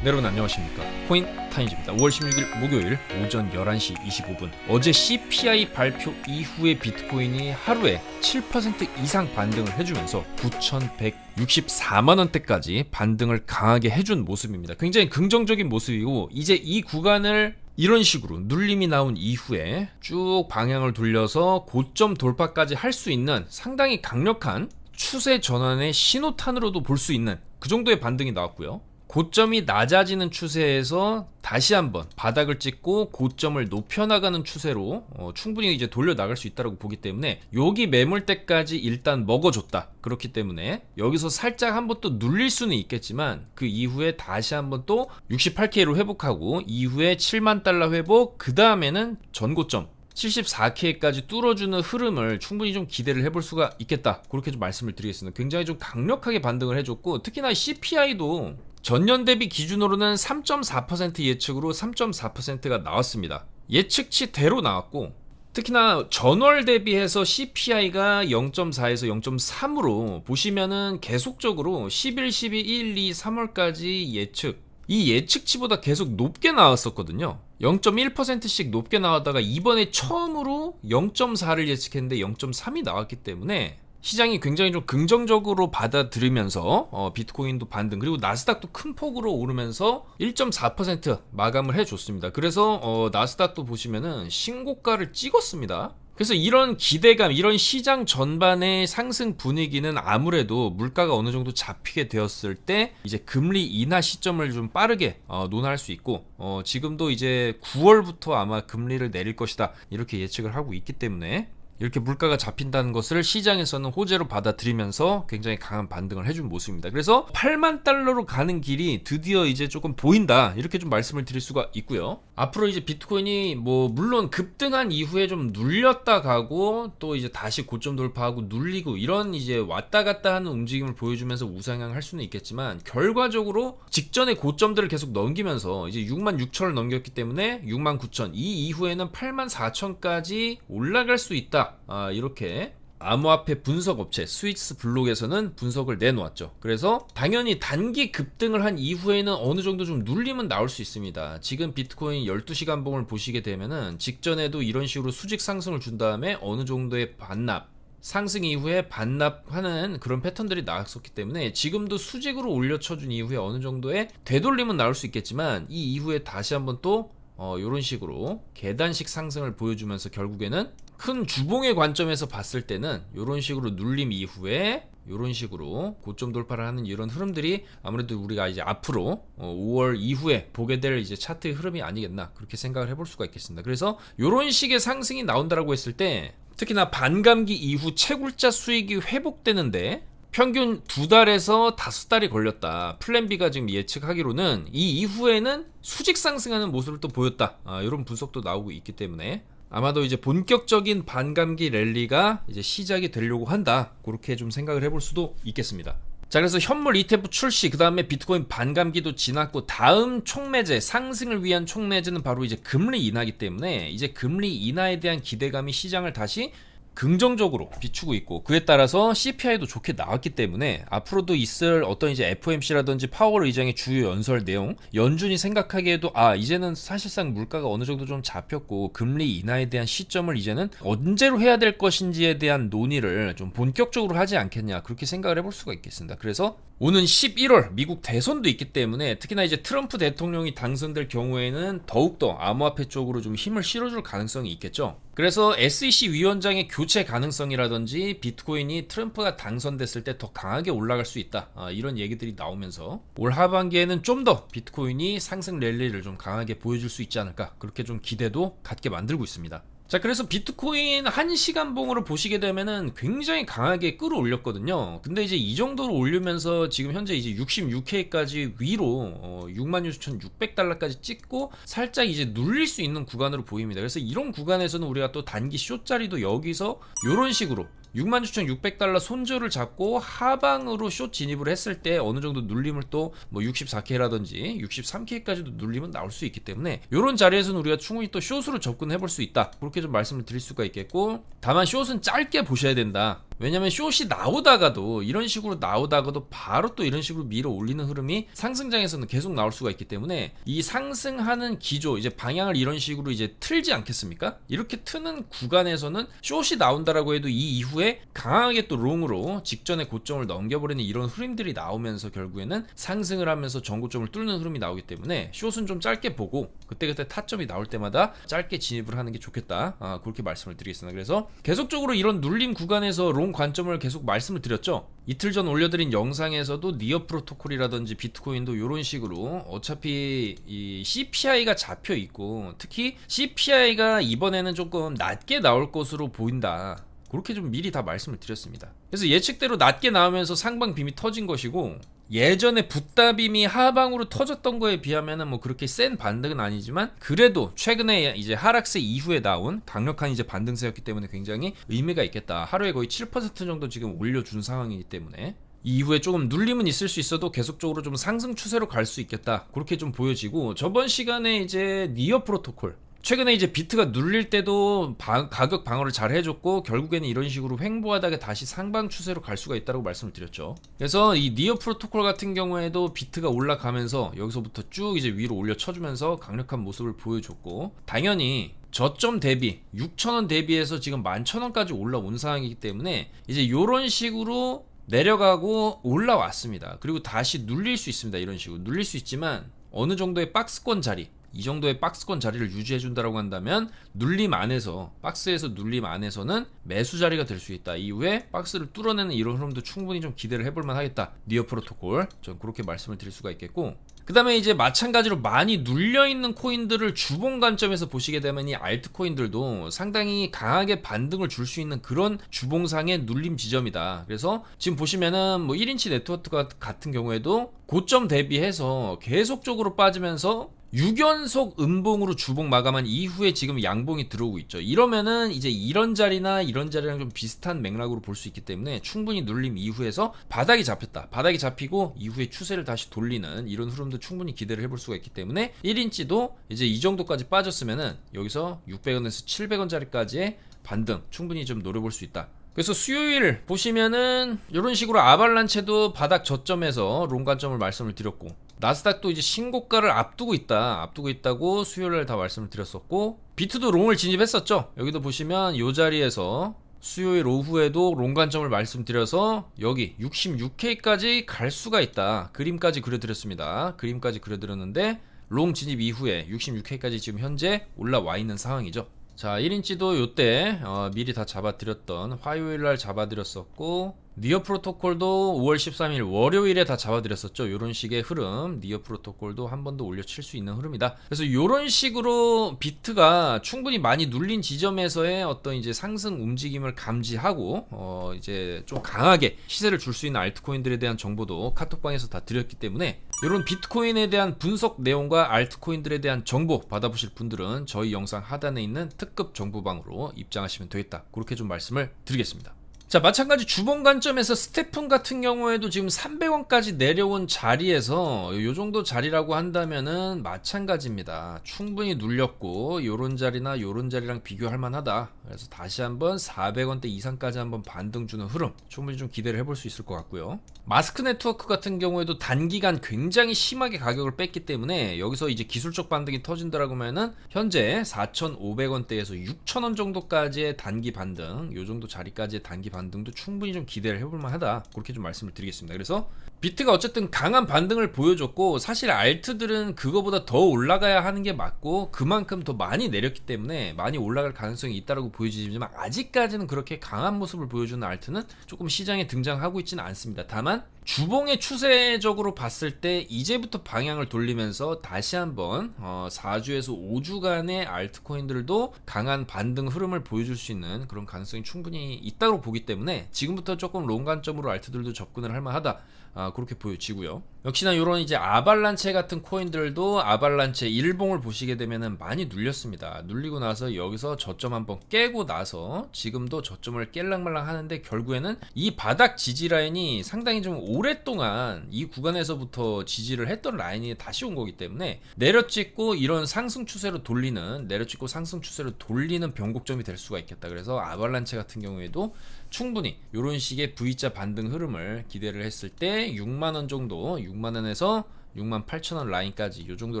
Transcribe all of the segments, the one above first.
네, 여러분 안녕하십니까? 코인 타임즈입니다. 5월 16일 목요일 오전 11시 25분. 어제 CPI 발표 이후에 비트코인이 하루에 7% 이상 반등을 해주면서 9,164만 원대까지 반등을 강하게 해준 모습입니다. 굉장히 긍정적인 모습이고 이제 이 구간을 이런 식으로 눌림이 나온 이후에 쭉 방향을 돌려서 고점 돌파까지 할 수 있는 상당히 강력한 추세 전환의 신호탄으로도 볼 수 있는 그 정도의 반등이 나왔고요. 고점이 낮아지는 추세에서 다시 한번 바닥을 찍고 고점을 높여나가는 추세로 어, 충분히 이제 돌려 나갈 수 있다고 보기 때문에 여기 매물대까지 일단 먹어줬다. 그렇기 때문에 여기서 살짝 한번 또 눌릴 수는 있겠지만 그 이후에 다시 한번 또 68K로 회복하고 이후에 7만 달러 회복 그 다음에는 전고점 74K까지 뚫어주는 흐름을 충분히 좀 기대를 해볼 수가 있겠다. 그렇게 좀 말씀을 드리겠습니다. 굉장히 좀 강력하게 반등을 해줬고, 특히나 CPI도 전년 대비 기준으로는 3.4% 예측으로 3.4%가 나왔습니다. 예측치대로 나왔고, 특히나 전월 대비해서 CPI가 0.4에서 0.3으로 보시면은 계속적으로 11, 12, 1, 2, 3월까지 예측 이 예측치보다 계속 높게 나왔었거든요. 0.1%씩 높게 나왔다가 이번에 처음으로 0.4를 예측했는데 0.3이 나왔기 때문에 시장이 굉장히 좀 긍정적으로 받아들이면서 어, 비트코인도 반등 그리고 나스닥도 큰 폭으로 오르면서 1.4% 마감을 해줬습니다. 그래서 어, 나스닥도 보시면은 신고가를 찍었습니다. 그래서 이런 기대감, 이런 시장 전반의 상승 분위기는 아무래도 물가가 어느 정도 잡히게 되었을 때 이제 금리 인하 시점을 좀 빠르게 어, 논할 수 있고 어, 지금도 이제 9월부터 아마 금리를 내릴 것이다 이렇게 예측을 하고 있기 때문에 이렇게 물가가 잡힌다는 것을 시장에서는 호재로 받아들이면서 굉장히 강한 반등을 해준 모습입니다. 그래서 8만 달러로 가는 길이 드디어 이제 조금 보인다. 이렇게 좀 말씀을 드릴 수가 있고요. 앞으로 이제 비트코인이 뭐 물론 급등한 이후에 좀 눌렸다 가고 또 이제 다시 고점 돌파하고 눌리고 이런 이제 왔다 갔다 하는 움직임을 보여주면서 우상향 할 수는 있겠지만 결과적으로 직전의 고점들을 계속 넘기면서 이제 6만 6천을 넘겼기 때문에 6만 9천 이 이후에는 8만 4천까지 올라갈 수 있다. 아, 이렇게 암호화폐 분석 업체 스위스 블록에서는 분석을 내놓았죠. 그래서 당연히 단기 급등을 한 이후에는 어느 정도 좀 눌림은 나올 수 있습니다. 지금 비트코인 12시간 봉을 보시게 되면은 직전에도 이런 식으로 수직 상승을 준 다음에 어느 정도의 반납 상승 이후에 반납하는 그런 패턴들이 나왔었기 때문에 지금도 수직으로 올려쳐준 이후에 어느 정도의 되돌림은 나올 수 있겠지만 이 이후에 다시 한번 또 어, 이런 식으로 계단식 상승을 보여주면서 결국에는 큰 주봉의 관점에서 봤을 때는 이런 식으로 눌림 이후에 이런 식으로 고점 돌파를 하는 이런 흐름들이 아무래도 우리가 이제 앞으로 5월 이후에 보게 될 이제 차트의 흐름이 아니겠나 그렇게 생각을 해볼 수가 있겠습니다. 그래서 이런 식의 상승이 나온다라고 했을 때 특히나 반감기 이후 채굴자 수익이 회복되는데 평균 두 달에서 다섯 달이 걸렸다. 플랜 B가 지금 예측하기로는 이 이후에는 수직 상승하는 모습을 또 보였다. 아, 이런 분석도 나오고 있기 때문에 아마도 이제 본격적인 반감기 랠리가 이제 시작이 되려고 한다. 그렇게 좀 생각을 해볼 수도 있겠습니다. 자, 그래서 현물 ETF 출시, 그 다음에 비트코인 반감기도 지났고, 다음 총매제, 상승을 위한 총매제는 바로 이제 금리 인하기 때문에, 이제 금리 인하에 대한 기대감이 시장을 다시 긍정적으로 비추고 있고 그에 따라서 CPI도 좋게 나왔기 때문에 앞으로도 있을 어떤 이제 FOMC라든지 파월 의장의 주요 연설 내용 연준이 생각하기에도 아 이제는 사실상 물가가 어느 정도 좀 잡혔고 금리 인하에 대한 시점을 이제는 언제로 해야 될 것인지에 대한 논의를 좀 본격적으로 하지 않겠냐 그렇게 생각을 해볼 수가 있겠습니다. 그래서 오는 11월 미국 대선도 있기 때문에 특히나 이제 트럼프 대통령이 당선될 경우에는 더욱더 암호화폐 쪽으로 좀 힘을 실어줄 가능성이 있겠죠. 그래서 SEC 위원장의 교체 가능성이라든지 비트코인이 트럼프가 당선됐을 때 더 강하게 올라갈 수 있다. 아, 이런 얘기들이 나오면서 올 하반기에는 좀 더 비트코인이 상승 랠리를 좀 강하게 보여줄 수 있지 않을까. 그렇게 좀 기대도 갖게 만들고 있습니다. 자, 그래서 비트코인 1시간 봉으로 보시게 되면은 굉장히 강하게 끌어올렸거든요. 근데 이제 이 정도로 올리면서 지금 현재 이제 66K까지 위로 어, 66,600달러까지 찍고 살짝 이제 눌릴 수 있는 구간으로 보입니다. 그래서 이런 구간에서는 우리가 또 단기 쇼자리도 여기서 이런 식으로 66,600달러 손절을 잡고 하방으로 숏 진입을 했을 때 어느 정도 눌림을 또 뭐 64K라든지 63K까지도 눌림은 나올 수 있기 때문에 이런 자리에서는 우리가 충분히 또 숏으로 접근해 볼 수 있다. 그렇게 좀 말씀을 드릴 수가 있겠고 다만 숏은 짧게 보셔야 된다. 왜냐면 숏이 나오다가도 이런 식으로 나오다가도 바로 또 이런 식으로 밀어 올리는 흐름이 상승장에서는 계속 나올 수가 있기 때문에 이 상승하는 기조 이제 방향을 이런 식으로 이제 틀지 않겠습니까? 이렇게 트는 구간에서는 숏이 나온다라고 해도 이 이후에 강하게 또 롱으로 직전의 고점을 넘겨버리는 이런 흐름들이 나오면서 결국에는 상승을 하면서 전고점을 뚫는 흐름이 나오기 때문에 숏은 좀 짧게 보고 그때그때 타점이 나올 때마다 짧게 진입을 하는 게 좋겠다. 아, 그렇게 말씀을 드리겠습니다. 그래서 계속적으로 이런 눌림 구간에서 롱 관점을 계속 말씀을 드렸죠. 이틀 전 올려드린 영상에서도 니어 프로토콜이라든지 비트코인도 이런 식으로 어차피 이 CPI가 잡혀 있고 특히 CPI가 이번에는 조금 낮게 나올 것으로 보인다. 그렇게 좀 미리 다 말씀을 드렸습니다. 그래서 예측대로 낮게 나오면서 상방 빔이 터진 것이고 예전에 붓다빔이 하방으로 터졌던 거에 비하면은 뭐 그렇게 센 반등은 아니지만 그래도 최근에 이제 하락세 이후에 나온 강력한 이제 반등세였기 때문에 굉장히 의미가 있겠다. 하루에 거의 7% 정도 지금 올려준 상황이기 때문에 이후에 조금 눌림은 있을 수 있어도 계속적으로 좀 상승 추세로 갈 수 있겠다. 그렇게 좀 보여지고 저번 시간에 이제 니어 프로토콜 최근에 이제 비트가 눌릴 때도 바, 가격 방어를 잘 해줬고 결국에는 이런 식으로 횡보하다가 다시 상방 추세로 갈 수가 있다고 말씀을 드렸죠. 그래서 이 니어 프로토콜 같은 경우에도 비트가 올라가면서 여기서부터 쭉 이제 위로 올려 쳐주면서 강력한 모습을 보여줬고 당연히 저점 대비 6천원 대비해서 지금 11,000원까지 올라온 상황이기 때문에 이제 이런 식으로 내려가고 올라왔습니다. 그리고 다시 눌릴 수 있습니다. 이런 식으로 눌릴 수 있지만 어느 정도의 박스권 자리 이 정도의 박스권 자리를 유지해 준다라고 한다면 눌림 안에서 박스에서 눌림 안에서는 매수 자리가 될 수 있다. 이후에 박스를 뚫어내는 이런 흐름도 충분히 좀 기대를 해볼 만하겠다. 니어 프로토콜 전 그렇게 말씀을 드릴 수가 있겠고 그 다음에 이제 마찬가지로 많이 눌려있는 코인들을 주봉 관점에서 보시게 되면 이 알트코인들도 상당히 강하게 반등을 줄 수 있는 그런 주봉상의 눌림 지점이다. 그래서 지금 보시면은 뭐 1인치 네트워크 같은 경우에도 고점 대비해서 계속적으로 빠지면서 6연속 음봉으로 주봉 마감한 이후에 지금 양봉이 들어오고 있죠. 이러면은 이제 이런 자리나 이런 자리랑 좀 비슷한 맥락으로 볼 수 있기 때문에 충분히 눌림 이후에서 바닥이 잡혔다. 바닥이 잡히고 이후에 추세를 다시 돌리는 이런 흐름도 충분히 기대를 해볼 수가 있기 때문에 1인치도 이제 이 정도까지 빠졌으면은 여기서 600원에서 700원짜리까지의 반등 충분히 좀 노려볼 수 있다. 그래서 수요일 보시면은 이런 식으로 아발란체도 바닥 저점에서 롱 관점을 말씀을 드렸고 나스닥도 이제 신고가를 앞두고 있다 앞두고 있다고 수요일에 다 말씀을 드렸었고 비트도 롱을 진입했었죠. 여기도 보시면 이 자리에서 수요일 오후에도 롱 관점을 말씀드려서 여기 66K까지 갈 수가 있다. 그림까지 그려드렸습니다. 그림까지 그려드렸는데 롱 진입 이후에 66K까지 지금 현재 올라와 있는 상황이죠 자 1인치도 요때 어, 미리 다 잡아드렸던 화요일날 잡아드렸었고 니어 프로토콜도 5월 13일 월요일에 다 잡아드렸었죠. 이런 식의 흐름, 니어 프로토콜도 한 번 더 올려칠 수 있는 흐름이다. 그래서 이런 식으로 비트가 충분히 많이 눌린 지점에서의 어떤 이제 상승 움직임을 감지하고 어 이제 좀 강하게 시세를 줄 수 있는 알트코인들에 대한 정보도 카톡방에서 다 드렸기 때문에 이런 비트코인에 대한 분석 내용과 알트코인들에 대한 정보 받아보실 분들은 저희 영상 하단에 있는 특급 정보방으로 입장하시면 되겠다. 그렇게 좀 말씀을 드리겠습니다. 자 마찬가지 주봉 관점에서 스테픈 같은 경우에도 지금 300원까지 내려온 자리에서 요 정도 자리라고 한다면은 마찬가지입니다. 충분히 눌렸고 요런 자리나 요런 자리랑 비교할 만하다. 그래서 다시 한번 400원대 이상까지 한번 반등 주는 흐름 충분히 좀 기대를 해볼 수 있을 것 같고요. 마스크 네트워크 같은 경우에도 단기간 굉장히 심하게 가격을 뺐기 때문에 여기서 이제 기술적 반등이 터진다라고 하면은 현재 4,500원대에서 6,000원 정도까지의 단기 반등 요 정도 자리까지의 단기 반등 반등도 충분히 좀 기대를 해볼 만하다. 그렇게 좀 말씀을 드리겠습니다. 그래서 비트가 어쨌든 강한 반등을 보여줬고 사실 알트들은 그거보다 더 올라가야 하는 게 맞고 그만큼 더 많이 내렸기 때문에 많이 올라갈 가능성이 있다라고 보여지지만 아직까지는 그렇게 강한 모습을 보여주는 알트는 조금 시장에 등장하고 있지는 않습니다. 다만 주봉의 추세적으로 봤을 때 이제부터 방향을 돌리면서 다시 한번 어 4주에서 5주간의 알트코인들도 강한 반등 흐름을 보여줄 수 있는 그런 가능성이 충분히 있다고 보기 때문에 지금부터 조금 롱 관점으로 알트들도 접근을 할 만하다 아, 그렇게 보여지고요. 역시나 이런 이제 아발란체 같은 코인들도 아발란체 일봉을 보시게 되면은 많이 눌렸습니다. 눌리고 나서 여기서 저점 한번 깨고 나서 지금도 저점을 깰랑말랑 하는데 결국에는 이 바닥 지지 라인이 상당히 좀 오랫동안 이 구간에서부터 지지를 했던 라인이 다시 온 거기 때문에 내려찍고 이런 상승 추세로 돌리는 내려찍고 상승 추세로 돌리는 변곡점이 될 수가 있겠다. 그래서 아발란체 같은 경우에도 충분히 이런 식의 V자 반등 흐름을 기대를 했을 때 6만 원 정도 6만 원에서 6만 8천 원 라인까지 이 정도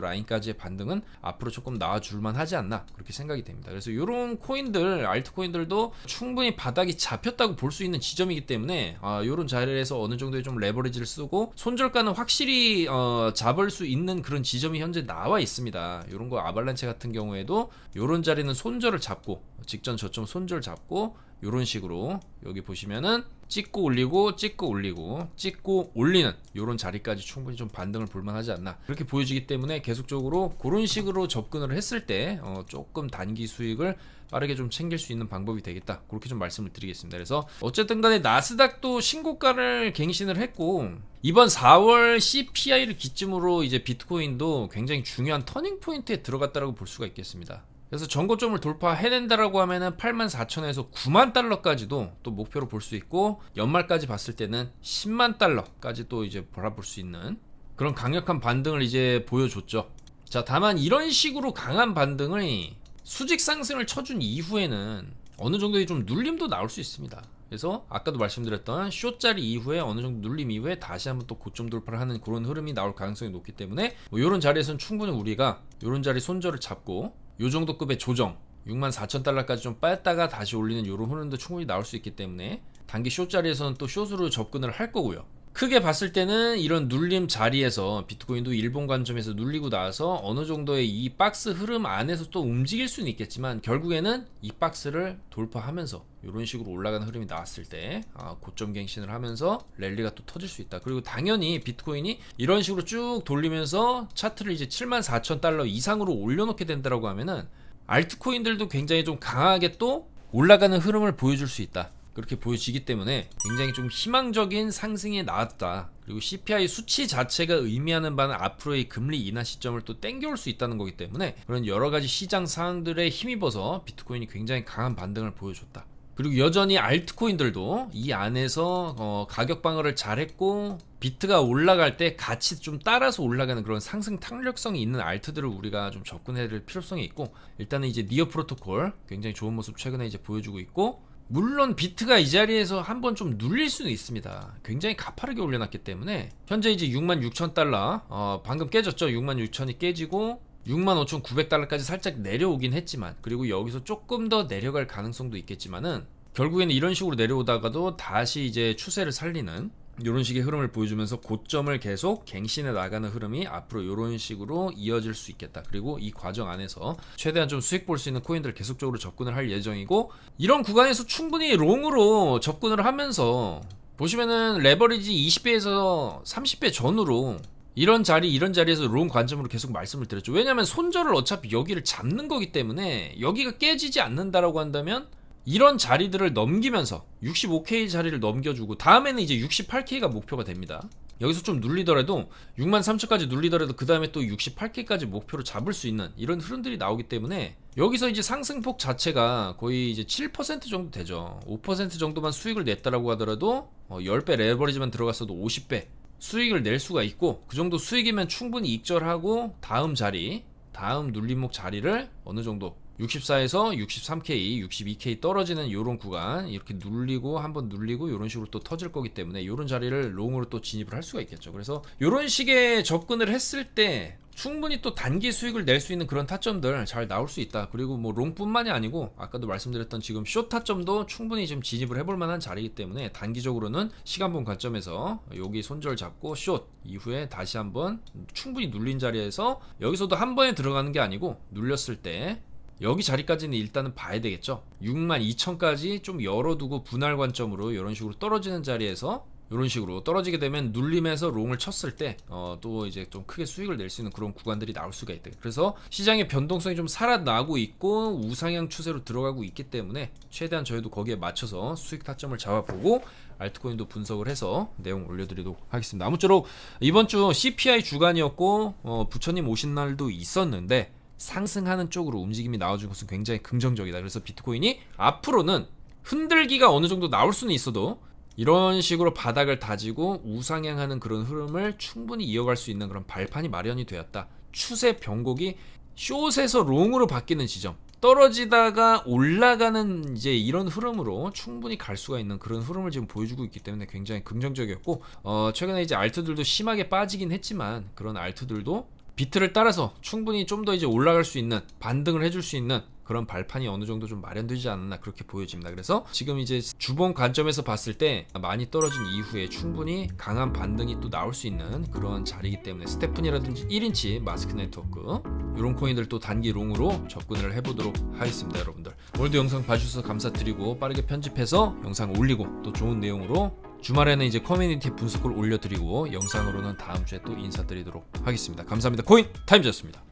라인까지의 반등은 앞으로 조금 나와줄만 하지 않나 그렇게 생각이 됩니다. 그래서 이런 코인들 알트코인들도 충분히 바닥이 잡혔다고 볼 수 있는 지점이기 때문에 아, 이런 자리에서 어느 정도의 좀 레버리지를 쓰고 손절가는 확실히 어, 잡을 수 있는 그런 지점이 현재 나와 있습니다. 이런 거 아발란체 같은 경우에도 이런 자리는 손절을 잡고 직전 저점 손절 잡고 이런 식으로 여기 보시면은 찍고 올리고 찍고 올리고 찍고 올리는 이런 자리까지 충분히 좀 반등을 볼만하지 않나. 그렇게 보여지기 때문에 계속적으로 그런 식으로 접근을 했을 때 어, 조금 단기 수익을 빠르게 좀 챙길 수 있는 방법이 되겠다. 그렇게 좀 말씀을 드리겠습니다. 그래서 어쨌든 간에 나스닥도 신고가를 갱신을 했고 이번 4월 CPI를 기점으로 이제 비트코인도 굉장히 중요한 터닝 포인트에 들어갔다라고 볼 수가 있겠습니다 그래서 전고점을 돌파해낸다라고 하면은 8만 4천에서 9만 달러까지도 또 목표로 볼 수 있고 연말까지 봤을 때는 10만 달러까지 또 이제 바라볼 수 있는 그런 강력한 반등을 이제 보여줬죠. 자, 다만 이런 식으로 강한 반등을 수직 상승을 쳐준 이후에는 어느 정도의 좀 눌림도 나올 수 있습니다. 그래서 아까도 말씀드렸던 쇼짜리 이후에 어느 정도 눌림 이후에 다시 한번 또 고점 돌파를 하는 그런 흐름이 나올 가능성이 높기 때문에 뭐 이런 자리에서는 충분히 우리가 이런 자리 손절을 잡고 요 정도 급의 조정 6만 4천 달러까지 좀 뺐다가 다시 올리는 이런 흐름도 충분히 나올 수 있기 때문에 단기 숏 자리에서는 또 숏으로 접근을 할 거고요. 크게 봤을 때는 이런 눌림 자리에서 비트코인도 일본 관점에서 눌리고 나서 어느 정도의 이 박스 흐름 안에서 또 움직일 수는 있겠지만 결국에는 이 박스를 돌파하면서 이런 식으로 올라가는 흐름이 나왔을 때 아, 고점 갱신을 하면서 랠리가 또 터질 수 있다. 그리고 당연히 비트코인이 이런 식으로 쭉 돌리면서 차트를 이제 7만 4천 달러 이상으로 올려놓게 된다라고 하면은 알트코인들도 굉장히 좀 강하게 또 올라가는 흐름을 보여줄 수 있다. 그렇게 보여지기 때문에 굉장히 좀 희망적인 상승이 나왔다. 그리고 CPI 수치 자체가 의미하는 바는 앞으로의 금리 인하 시점을 또 땡겨올 수 있다는 거기 때문에 그런 여러 가지 시장 상황들에 힘입어서 비트코인이 굉장히 강한 반등을 보여줬다. 그리고 여전히 알트코인들도 이 안에서 어, 가격 방어를 잘했고 비트가 올라갈 때 같이 좀 따라서 올라가는 그런 상승 탄력성이 있는 알트들을 우리가 좀 접근해야 될 필요성이 있고 일단은 이제 니어 프로토콜 굉장히 좋은 모습 최근에 이제 보여주고 있고 물론 비트가 이 자리에서 한번 좀 눌릴 수는 있습니다. 굉장히 가파르게 올려놨기 때문에 현재 이제 6만 6천 달러 어, 방금 깨졌죠. 6만 6천이 깨지고 6만 5천 9백 달러까지 살짝 내려오긴 했지만 그리고 여기서 조금 더 내려갈 가능성도 있겠지만은 결국에는 이런 식으로 내려오다가도 다시 이제 추세를 살리는 이런 식의 흐름을 보여주면서 고점을 계속 갱신해 나가는 흐름이 앞으로 이런 식으로 이어질 수 있겠다. 그리고 이 과정 안에서 최대한 좀 수익 볼 수 있는 코인들 계속적으로 접근을 할 예정이고 이런 구간에서 충분히 롱으로 접근을 하면서 보시면은 레버리지 20배에서 30배 전후로 이런 자리 이런 자리에서 롱 관점으로 계속 말씀을 드렸죠. 왜냐하면 손절을 어차피 여기를 잡는 거기 때문에 여기가 깨지지 않는다라고 한다면 이런 자리들을 넘기면서 65K 자리를 넘겨주고 다음에는 이제 68K가 목표가 됩니다. 여기서 좀 눌리더라도 6만 3천까지 눌리더라도 그 다음에 또 68K까지 목표로 잡을 수 있는 이런 흐름들이 나오기 때문에 여기서 이제 상승폭 자체가 거의 이제 7% 정도 되죠. 5% 정도만 수익을 냈다라고 하더라도 10배 레버리지만 들어갔어도 50배 수익을 낼 수가 있고 그 정도 수익이면 충분히 익절하고 다음 자리 다음 눌림목 자리를 어느 정도 64에서 63K, 62K 떨어지는 이런 구간 이렇게 눌리고 한번 눌리고 이런 식으로 또 터질 거기 때문에 이런 자리를 롱으로 또 진입을 할 수가 있겠죠. 그래서 이런 식의 접근을 했을 때 충분히 또 단기 수익을 낼 수 있는 그런 타점들 잘 나올 수 있다. 그리고 뭐 롱뿐만이 아니고 아까도 말씀드렸던 지금 숏 타점도 충분히 좀 진입을 해볼 만한 자리이기 때문에 단기적으로는 시간본 관점에서 여기 손절 잡고 숏 이후에 다시 한번 충분히 눌린 자리에서 여기서도 한 번에 들어가는 게 아니고 눌렸을 때 여기 자리까지는 일단은 봐야 되겠죠. 6만 2천까지 좀 열어두고 분할 관점으로 이런 식으로 떨어지는 자리에서 이런 식으로 떨어지게 되면 눌림에서 롱을 쳤을 때 어, 또 이제 좀 크게 수익을 낼 수 있는 그런 구간들이 나올 수가 있다. 그래서 시장의 변동성이 좀 살아나고 있고 우상향 추세로 들어가고 있기 때문에 최대한 저희도 거기에 맞춰서 수익 타점을 잡아보고 알트코인도 분석을 해서 내용 올려드리도록 하겠습니다. 아무쪼록 이번 주 CPI 주간이었고 어, 부처님 오신 날도 있었는데 상승하는 쪽으로 움직임이 나와준 것은 굉장히 긍정적이다. 그래서 비트코인이 앞으로는 흔들기가 어느 정도 나올 수는 있어도 이런 식으로 바닥을 다지고 우상향하는 그런 흐름을 충분히 이어갈 수 있는 그런 발판이 마련이 되었다. 추세 변곡이 숏에서 롱으로 바뀌는 지점. 떨어지다가 올라가는 이제 이런 흐름으로 충분히 갈 수가 있는 그런 흐름을 지금 보여주고 있기 때문에 굉장히 긍정적이었고 어, 최근에 이제 알트들도 심하게 빠지긴 했지만 그런 알트들도 비트를 따라서 충분히 좀 더 이제 올라갈 수 있는 반등을 해줄 수 있는 그런 발판이 어느 정도 좀 마련되지 않았나 그렇게 보여집니다. 그래서 지금 이제 주봉 관점에서 봤을 때 많이 떨어진 이후에 충분히 강한 반등이 또 나올 수 있는 그런 자리이기 때문에 스테픈이라든지 1인치 마스크 네트워크 이런 코인들 또 단기 롱으로 접근을 해보도록 하겠습니다, 여러분들. 오늘도 영상 봐주셔서 감사드리고 빠르게 편집해서 영상 올리고 또 좋은 내용으로 주말에는 이제 커뮤니티 분석을 올려드리고 영상으로는 다음 주에 또 인사드리도록 하겠습니다. 감사합니다. 코인 타임즈였습니다.